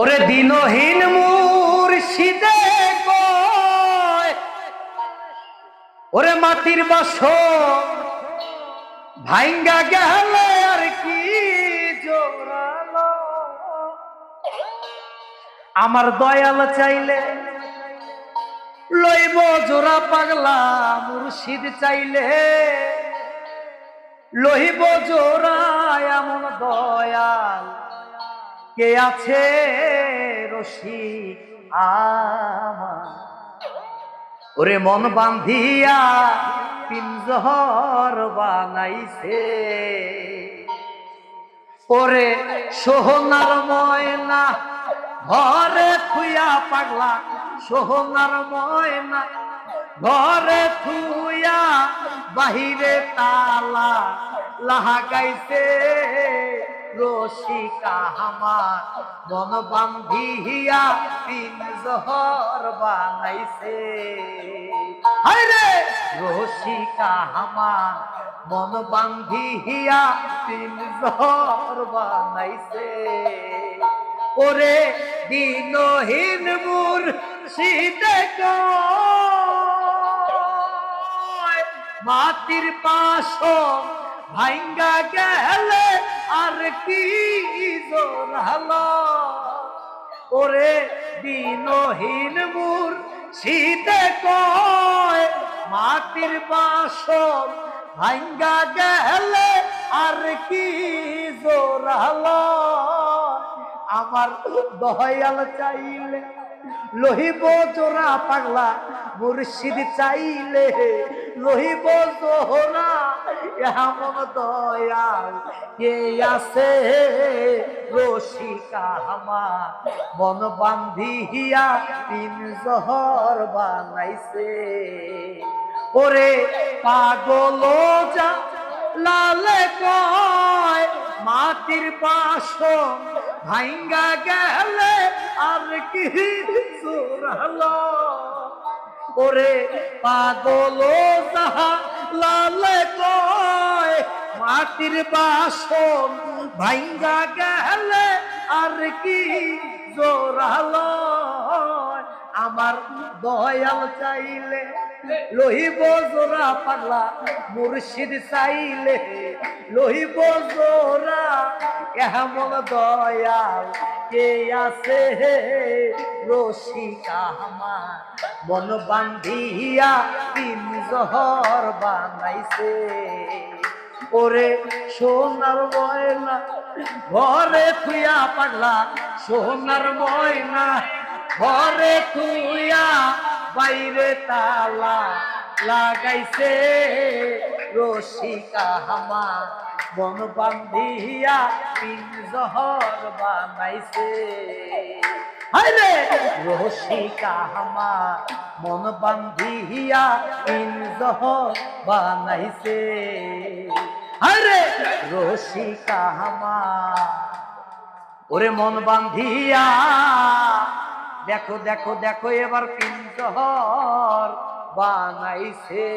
ওরে দিনহীন মুর্শিদে ওরে মাটির বাস ভাঙ্গা গেলে আর কি আমার দয়াল চাইলে লইব জোড়া পাগলা মুর্শিদ চাইলে। লইব জোড়া এমন দয়াল কে আছে রশি আমার? ওরে মন বান্ধিয়া পিঞ্জর বানাইছে। ওরে সোহনার ময়না ঘরে থুয়া পাগলা, সোহনার ময়না ঘরে থুয়া বাহিরে তালা লাগাইছে রসিকা আমার মন বান্ধিয়া তিন জহর বানাইছে। হায়রে রসিকা আমার মন বান্ধিয়া তিন জহর বানাইছে। ওরে দিনহীন মুর শীতে মাটির পাশ ভাঙ্গা গেলে আর কি জোরালো ওরে দিনহীন মুর শীতে কয়, মাটির বাসন ভাঙ্গা গেলে আর কি জোরালো আমার দয়াল চাইলে লহিব জোড়া পাগলা, মুর্শিদ চাইলে লহিব জোহরা। এমন দয়াল, কে আছে রসিকা আমার? মন বান্ধিয়া তিন জহর বানাইছে। ওরে পাগল যা, লালে কয় মাটির বাসন ভাইঙ্গা গেলে আর কি সুরহলো ওরে পাগল যাহা লাল কয়, মাটির বাসন ভাইঙ্গা গেলে আর কি জোরালো আমার দয়াল চাইলে লহিব জোড়া পাগলা, মুর্শিদ চাইলে লহিব জোড়া এমন দয়াল কে আছে হে? রসিকা আমার মন বান্ধিয়া তিন জহর বানাইছে। ওরে সোনার ময়না, ঘরে থুয়া পাগলা, সোনার ময়না, ঘরে থুয়া বাইরে তালা লাগাইছে। রসিকা হামা বন বান্ধিয়া তিন জহর বানাইছে। হায়রে রসিকা হামা মন বান্ধিয়া তিন জহর বানাইছে। হায়রে রসিকা হামা ওরে মন বান্ধিয়া দেখো দেখো দেখো এবার পিঞ্জহর বানাইছে।